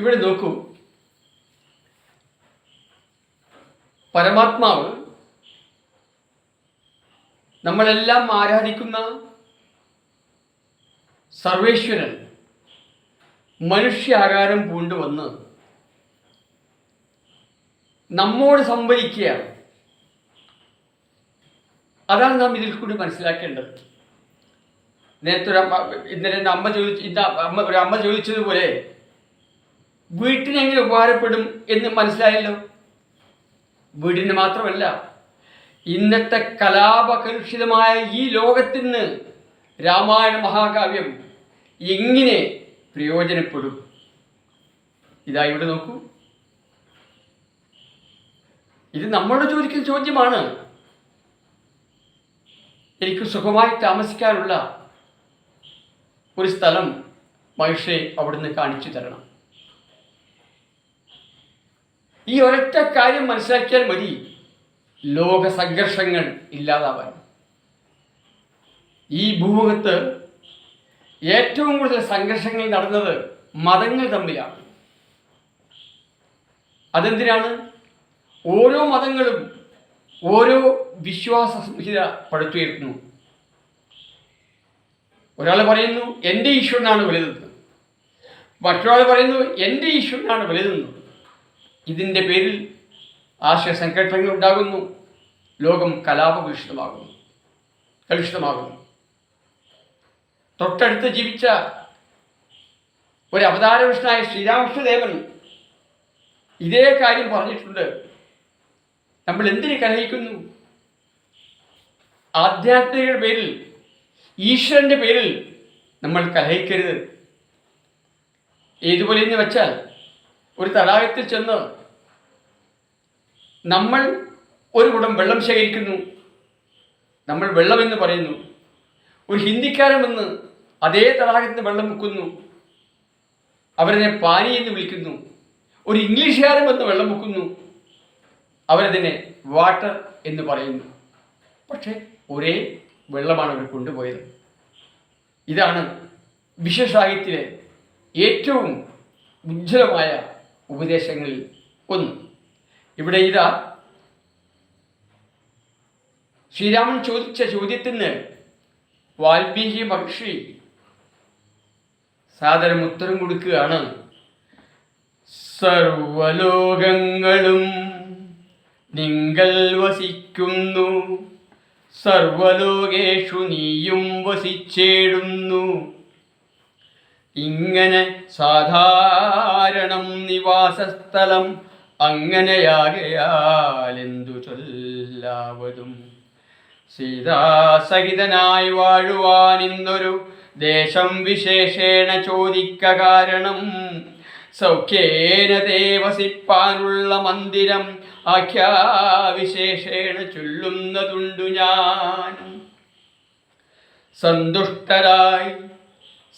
ഇവിടെ നോക്കൂ. പരമാത്മാവ് നമ്മളെല്ലാം ആരാധിക്കുന്ന സർവേശ്വരൻ മനുഷ്യാകാരം പൂണ്ടുവന്ന് നമ്മോട് സംവദിക്കുകയാണ്. അതാണ് നാം ഇതിൽ കൂടി മനസ്സിലാക്കേണ്ടത്. നേരത്തെ ഒരു ഇന്നലെ എന്റെ അമ്മ ചോദിച്ചു ഇന്ന അമ്മ ഒരു അമ്മ ചോദിച്ചതുപോലെ വീട്ടിനെങ്ങനെ ഉപകാരപ്പെടും എന്ന് മനസ്സിലായല്ലോ? വീടിന് മാത്രമല്ല ഇന്നത്തെ കലാപകലുഷിതമായ ഈ ലോകത്തിന് രാമായണ മഹാകാവ്യം എങ്ങനെ പ്രയോജനപ്പെടും? ഇതാ ഇവിടെ നോക്കൂ. ഇത് നമ്മളോട് ചോദിക്കുന്ന ചോദ്യമാണ്. എനിക്ക് സുഖമായി താമസിക്കാനുള്ള ഒരു സ്ഥലം മഹിഷെ അവിടുന്ന് കാണിച്ചു തരണം. ഈ ഒരൊറ്റ കാര്യം മനസ്സിലാക്കിയാൽ മതി. ലോക സംഘർഷങ്ങൾ ഇല്ലാതാവാൻ. ഈ ഭൂമുഖത്ത് ഏറ്റവും കൂടുതൽ സംഘർഷങ്ങൾ നടന്നത് മതങ്ങൾ തമ്മിലാണ്. അതെന്തിനാണ്? ഓരോ മതങ്ങളും ഓരോ വിശ്വാസ സംഹിത പടുത്തുയർത്തുന്നു ഒരാൾ പറയുന്നു എന്റെ ഈശ്വരനാണ് വലുതെന്ന്. മറ്റൊരാൾ പറയുന്നു എന്റെ ഈശ്വരനാണ് വലുതെന്ന്. ഇതിന്റെ പേരിൽ ആശയ സംഘട്ടനങ്ങൾ ഉണ്ടാകുന്നു. ലോകം കലാപകലുഷിതമാകുന്നു കലുഷിതമാകുന്നു. തൊട്ടടുത്ത് ജീവിച്ച ഒരു അവതാരകൃഷ്ണനായ ശ്രീരാമകൃഷ്ണദേവൻ ഇതേ കാര്യം പറഞ്ഞിട്ടുണ്ട്. നമ്മൾ എന്തിനു കലഹിക്കുന്നു? ആധ്യാത്മികയുടെ പേരിൽ ഈശ്വരന്റെ പേരിൽ നമ്മൾ കലഹിക്കരുത്. ഏതുപോലെ എന്ന് വെച്ചാൽ ഒരു തടാകത്തിൽ ചെന്ന് നമ്മൾ ഒരു കുടം വെള്ളം ശേഖരിക്കുന്നു. നമ്മൾ വെള്ളമെന്ന് പറയുന്നു. ഒരു ഹിന്ദിക്കാരൻ വന്ന് അതേ തടാകത്തിന് വെള്ളം മുക്കുന്നു അവരതിനെ പാനി എന്ന് വിളിക്കുന്നു. ഒരു ഇംഗ്ലീഷുകാരൻ വന്ന് വെള്ളം മുക്കുന്നു അവരതിനെ വാട്ടർ എന്ന് പറയുന്നു. പക്ഷേ ഒരേ വെള്ളമാണ് അവർ കൊണ്ടുപോയത്. ഇതാണ് വിശ്വസാഹിത്യത്തിലെ ഏറ്റവും ഉജ്ജ്വലമായ ഉപദേശങ്ങളിൽ ഒന്ന്. ഇവിടെ ഇതാ. ശ്രീരാമൻ ചോദിച്ച ചോദ്യത്തിന് വാൽമീകി മഹർഷി സാദരം ഉത്തരം കൊടുക്കുകയാണ്. സർവലോകങ്ങളും നിങ്ങൾ വസിക്കുന്നു. സർവലോകേഷു നീയും വസിച്ചേടുന്നു. ഇങ്ങനെ സാധാരണം നിവാസസ്ഥലം അങ്ങനെയാകയാൽ എന്തു ചൊല്ലാവതും? സീതാസഹിതനായി വാഴുവാൻ ഇന്നൊരു ദേശം വിശേഷേണ ചോദിക്ക കാരണം. സൗഖ്യേന ദേവസിപ്പാനുള്ള മന്ദിരം ആഖ്യാവിശേഷേണ ചൊല്ലുന്നതുണ്ടു ഞാൻ സന്തുഷ്ടരായി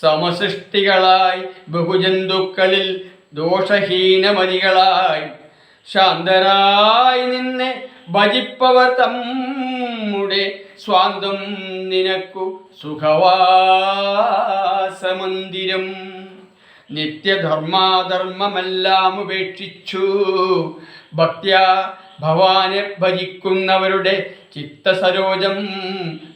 സമസൃഷ്ടികളായി ബഹുജന്തുക്കളിൽ ദോഷഹീനമതികളായി ശാന്തരായി നിന്നെ ഭജിപ്പവർ തമ്മുടെ സ്വാന്തം നിനക്കു സുഖവാസമന്ദിരം. നിത്യധർമാധർമ്മമെല്ലാം ഉപേക്ഷിച്ചു. ഭക്ത്യ ഭവാനെ ഭജിക്കുന്നവരുടെ ചിത്തസരോജം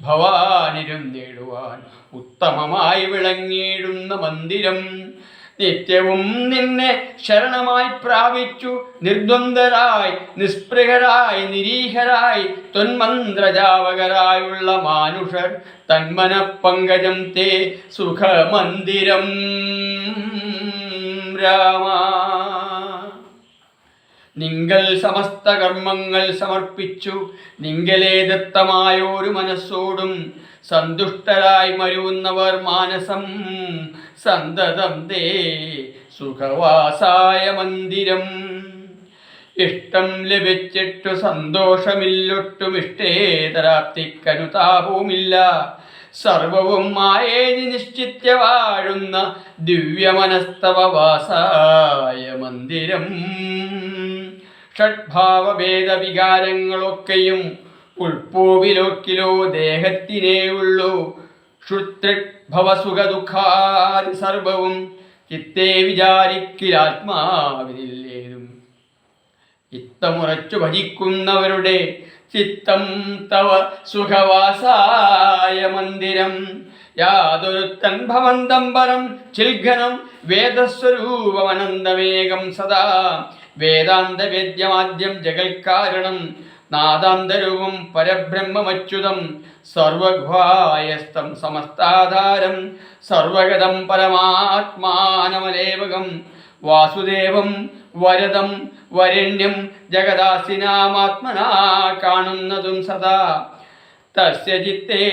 ഭവാനിരം നേടുവാൻ ഉത്തമമായി വിളങ്ങിയിടുന്ന മന്ദിരം. നിത്യവും നിന്നെ ശരണമായി പ്രാപിച്ചു. നിർദ്വന്ദ്വരായി നിസ്പൃഹരായി നിരീഹരായി തൊന്മന്ത്രജാവകരായുള്ള മാനുഷർ തന്മന പങ്കജം തേ സുഖമന്ദിരം. രാമ. നിങ്ങൾ സമസ്ത കർമ്മങ്ങൾ സമർപ്പിച്ചു. നിങ്ങളെ ദത്തമായോരു മനസ്സോടും സന്തുഷ്ടരായി മരുന്നവർ മാനസം. സന്തതം ദേ സുഖവാസായ മന്ദിരം. ഇഷ്ടം ലഭിച്ചിട്ടു സന്തോഷമില്ലൊട്ടും ഇഷ്ടേതരാപ്തിക്കനുതാപവുമില്ല സർവവും മായേനി നിശ്ചിത്യ വാഴുന്ന ദിവ്യമനസ്തവവാസായ മന്ദിരം. ഷഡ്ഭാവഭേദ വികാരങ്ങളൊക്കെയും ഉൾപ്പൂവിലൊക്കിലോ ദേഹത്തിനേ ഉള്ളൂ ക്ഷുത്രിഭവസുഖ ദുഃഖാദി സർവവും ചിത്തേ വിചാരിക്കിലാത്മാവിനില്ലേതും. ചിത്തമുറച്ചു ഭജിക്കുന്നവരുടെ ചിത്തം തവ സുഖവാസായ മന്ദിരം. യാതൊരുത്തൻ ഭവന്തംബരം ചിൽഘനം വേദസ്വരൂപമനന്തമേകം സദാ. വേദാന്ത വേദ്യമാദ്യം ജഗൽക്കാരണം നാദാന്തരൂപം പരബ്രഹ്മമച്യുതം സർവഘ്വായസ്തം സമസ്താധാരം സർവഗതം പരമാത്മാനമലേവകം. വാസുദേവം വരദം വരണ്യം ജഗദാസിനാമാത്മനാ കാണുന്നതും സദാ. തസ്യ ചിത്തേ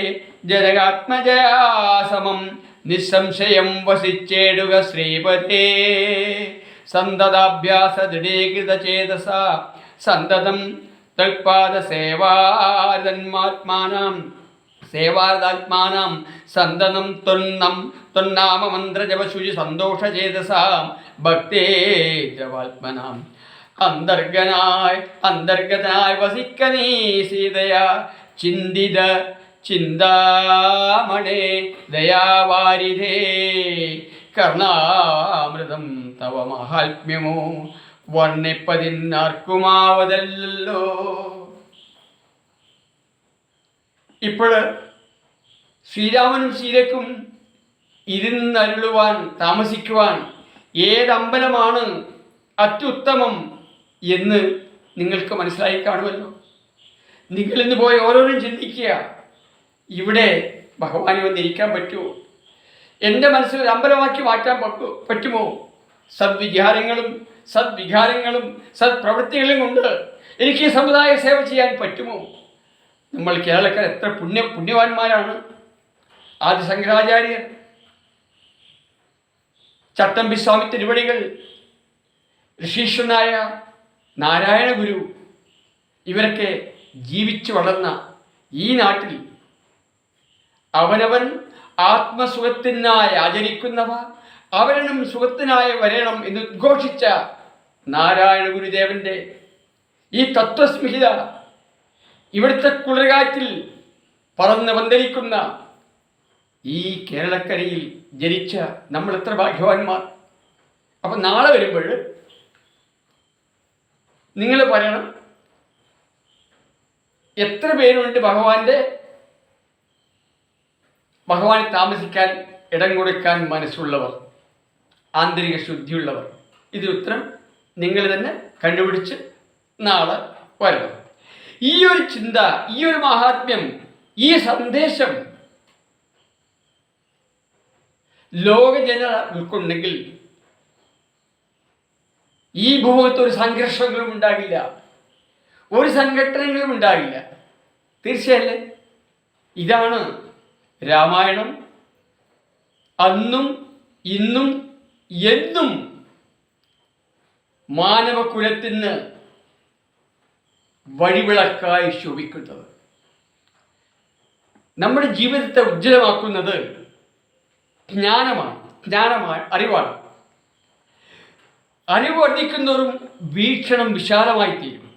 ജനകാത്മജയാസമം നിസ്സംശയം വസിച്ചേടുക ശ്രീപതേ സന്തതാഭ്യാസ ദൃഢീകൃത ചേതസ സന്തതം തൽപാദ സേവാരന്മാത്മാനാം സേവാദാത്മാനാം സന്തതം ത്വന്നം ത്വന്നാമമന്ത്രജപശുചി സന്തോഷചേതസാം. ഭക്തേജവാത്മനാം അന്തർഗനായി അന്തർഗതനായി വസിക്കനീ സീതയാ. ചിന്തിത ചിന്താമണേ ദയാവാരിധേ. കർണാമൃതം തവ മഹാത്മ്യമോ. വർണിപ്പതിന്നാർക്കുമാവതല്ലോ ഇപ്പോൾ ശ്രീരാമനും സീതയ്ക്കും ഇരുന്നരുളുവാൻ താമസിക്കുവാൻ ഏതമ്പലമാണ് അത്യുത്തമം എന്ന് നിങ്ങൾക്ക് മനസ്സിലായി കാണുമല്ലോ. നിങ്ങളിന്ന് പോയി ഓരോരും ചിന്തിക്കുക. ഇവിടെ ഭഗവാനെ വന്നിരിക്കാൻ പറ്റുമോ? എന്റെ മനസ്സിൽ ഒരു അമ്പലമാക്കി മാറ്റാൻ പറ്റുമോ? സദ്വിചാരങ്ങളും സദ്വികാരങ്ങളും സദ്പ്രവൃത്തികളും കൊണ്ട് എനിക്ക് സമുദായ സേവ ചെയ്യാൻ പറ്റുമോ? നമ്മൾ കേരളക്കാർ എത്ര പുണ്യ പുണ്യവാന്മാരാണ്. ആദ്യ ശങ്കരാചാര്യർ ചട്ടമ്പി സ്വാമി തിരുവടികൾ ഋഷീശ്വനായ നാരായണ ഗുരു ഇവരൊക്കെ ജീവിച്ചു വളർന്ന ഈ നാട്ടിൽ അവനവൻ ആത്മസുഖത്തിനായി ആചരിക്കുന്നവ അവനും സുഖത്തിനായി വരേണം എന്ന് ഉദ്ഘോഷിച്ച നാരായണ ഗുരുദേവന്റെ ഈ തത്വസ്മിഹിത ഇവിടുത്തെ കുളിർകാറ്റിൽ പറന്ന് വന്തരിക്കുന്ന ഈ കേരളക്കരയിൽ ജനിച്ച നമ്മൾ എത്ര ഭാഗ്യവാന്മാർ. അപ്പം നാളെ വരുമ്പോൾ നിങ്ങൾ പറയണം എത്ര പേരുണ്ട് ഭഗവാന്റെ? ഭഗവാനെ താമസിക്കാൻ ഇടം കൊടുക്കാൻ മനസ്സുള്ളവർ. ആന്തരിക ശുദ്ധിയുള്ളവർ. ഇത് ഉത്തരം നിങ്ങൾ തന്നെ കണ്ടുപിടിച്ച് നാളെ വരണം. ഈ ഒരു ചിന്ത ഈ ഒരു മഹാത്മ്യം ഈ സന്ദേശം ലോകജന ഉൾക്കൊണ്ടെങ്കിൽ ഈ ഭൂമത്ത് ഒരു സംഘർഷങ്ങളും ഉണ്ടാകില്ല. ഒരു സംഘടനകളും ഉണ്ടാകില്ല. തീർച്ചയല്ലേ ഇതാണ് രാമായണം. അന്നും ഇന്നും എന്നും മാനവകുലത്തിന് വഴിവിളക്കായി ശോഭിക്കുന്നത് നമ്മുടെ ജീവിതത്തെ ഉജ്ജ്വലമാക്കുന്നത് ജ്ഞാനമാണ് ജ്ഞാനമാണ് അറിവാണ്. അറിവ് വർദ്ധിക്കുന്നവരും വീക്ഷണം വിശാലമായി തീരും.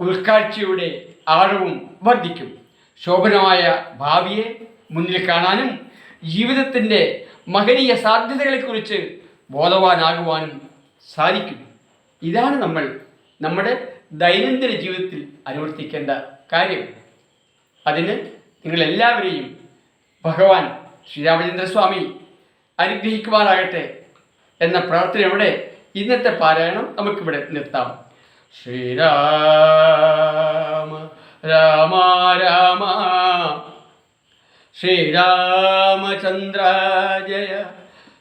ഉൾക്കാഴ്ചയുടെ ആഴവും വർദ്ധിക്കും ശോഭനമായ ഭാവിയെ മുന്നിൽ കാണാനും ജീവിതത്തിന്റെ മഹനീയ സാധ്യതകളെക്കുറിച്ച് ബോധവാനാകുവാനും സാധിക്കും. ഇതാണ് നമ്മൾ നമ്മുടെ ദൈനംദിന ജീവിതത്തിൽ അനുവർത്തിക്കേണ്ട കാര്യം. അതിന് നിങ്ങളെല്ലാവരെയും ഭഗവാൻ ശ്രീരാമചന്ദ്രസ്വാമി അനുഗ്രഹിക്കുവാനാകട്ടെ എന്ന പ്രാർത്ഥനയോടെ ഇന്നത്തെ പാരായണം നമുക്കിവിടെ നിർത്താം. ശ്രീരാമ രാമ രാമ. ശ്രീരാമചന്ദ്ര ജയ.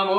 ನಮೋ